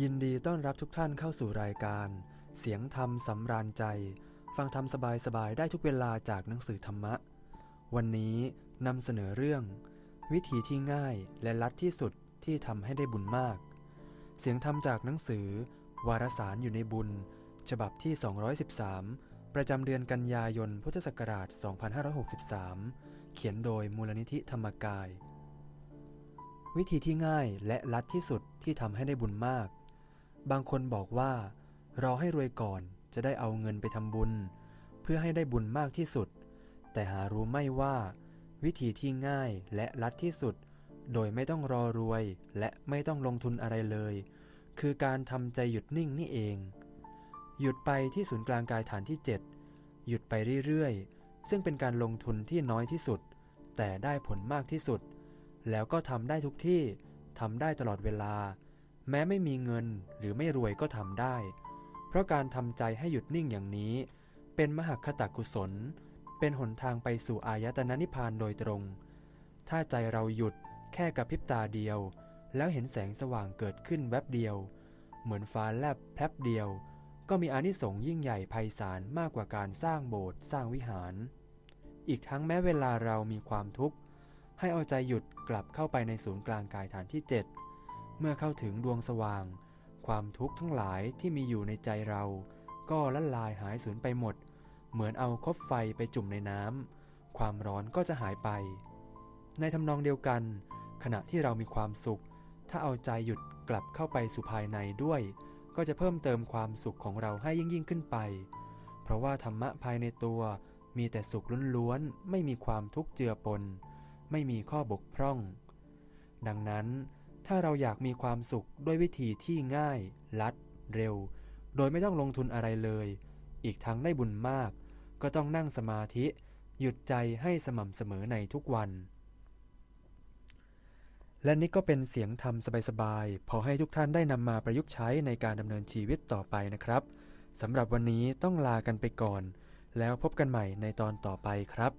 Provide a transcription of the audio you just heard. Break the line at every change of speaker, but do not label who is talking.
ยินดีต้อนรับทุกท่านเข้าสู่รายการ เสียงธรรมสำราญใจ ฟังธรรมสบายๆได้ทุกเวลาจากหนังสือธรรมะ วันนี้นำเสนอเรื่อง วิธีที่ง่ายและลัดที่สุดที่ทำให้ได้บุญมาก เสียงธรรมจากหนังสือ วารสารอยู่ในบุญ ฉบับที่ 213 ประจำเดือนกันยายนพุทธศักราช 2563 เขียนโดยมูลนิธิธรรมกาย วิธีที่ง่ายและลัดที่สุดที่ทำให้ได้บุญมาก บางคนบอกว่า รอให้รวยก่อนจะได้เอาเงินไปทำบุญ เพื่อให้ได้บุญมากที่สุด แต่หารู้ไม่ว่า วิธีที่ง่ายและลัดที่สุด โดยไม่ต้องรอรวยและไม่ต้องลงทุนอะไรเลย คือการทำใจหยุดนิ่งนี่เอง หยุดไปที่ศูนย์กลางกายฐานที่ 7 หยุดไปเรื่อยๆ ซึ่งเป็นการลงทุนที่น้อยที่สุด แต่ได้ผลมากที่สุด แล้วก็ทำได้ทุกที่ทำได้ตลอดเวลา แม้ไม่มีเงินหรือไม่รวยก็ทำได้ เพราะการทำใจให้หยุดนิ่งอย่างนี้ เป็นมหคตกุศล เป็นหนทางไปสู่อายตนะนิพพานโดยตรง ถ้าใจเราหยุดแค่กับพริบตาเดียว แล้วเห็นแสงสว่างเกิดขึ้นแวบเดียว เหมือนฟ้าแลบแพรบเดียว ก็มีอานิสงส์ยิ่งใหญ่ไพศาลมากกว่าการสร้างโบสถ์สร้างวิหาร อีกทั้งแม้เวลาเรามีความทุกข์ให้เอาใจหยุดกลับเข้าไปในศูนย์กลางกายฐานที่ 7 เมื่อเข้าถึงดวงสว่าง ความทุกข์ทั้งหลายที่มีอยู่ในใจเรา ก็ละลายหายสูญไปหมด เหมือนเอาคบไฟไปจุ่มในน้ำความร้อนก็จะหายไป ในทำนองเดียวกัน ขณะที่เรามีความสุข ถ้าเอาใจหยุดกลับเข้าไปสู่ภายในด้วย ก็จะเพิ่มเติมความสุขของเราให้ยิ่งยิ่งขึ้นไป เพราะว่าธรรมะภายในตัวมีแต่สุขล้วนๆ ไม่มีความทุกข์เจือปน ไม่มีข้อบกพร่อง ดังนั้น ถ้าเราอยากมีความสุขด้วยวิธีที่ง่าย ลัด เร็ว โดยไม่ต้องลงทุนอะไรเลย อีกทั้งได้บุญมาก ก็ต้องนั่งสมาธิ หยุดใจให้สม่ำเสมอในทุกวัน และนี่ก็เป็นเสียงธรรมสบายๆ พอให้ทุกท่านได้นำมาประยุกต์ใช้ในการดำเนินชีวิตต่อไปนะครับสำหรับวันนี้ต้องลากันไปก่อน แล้วพบกันใหม่ในตอนต่อไปครับ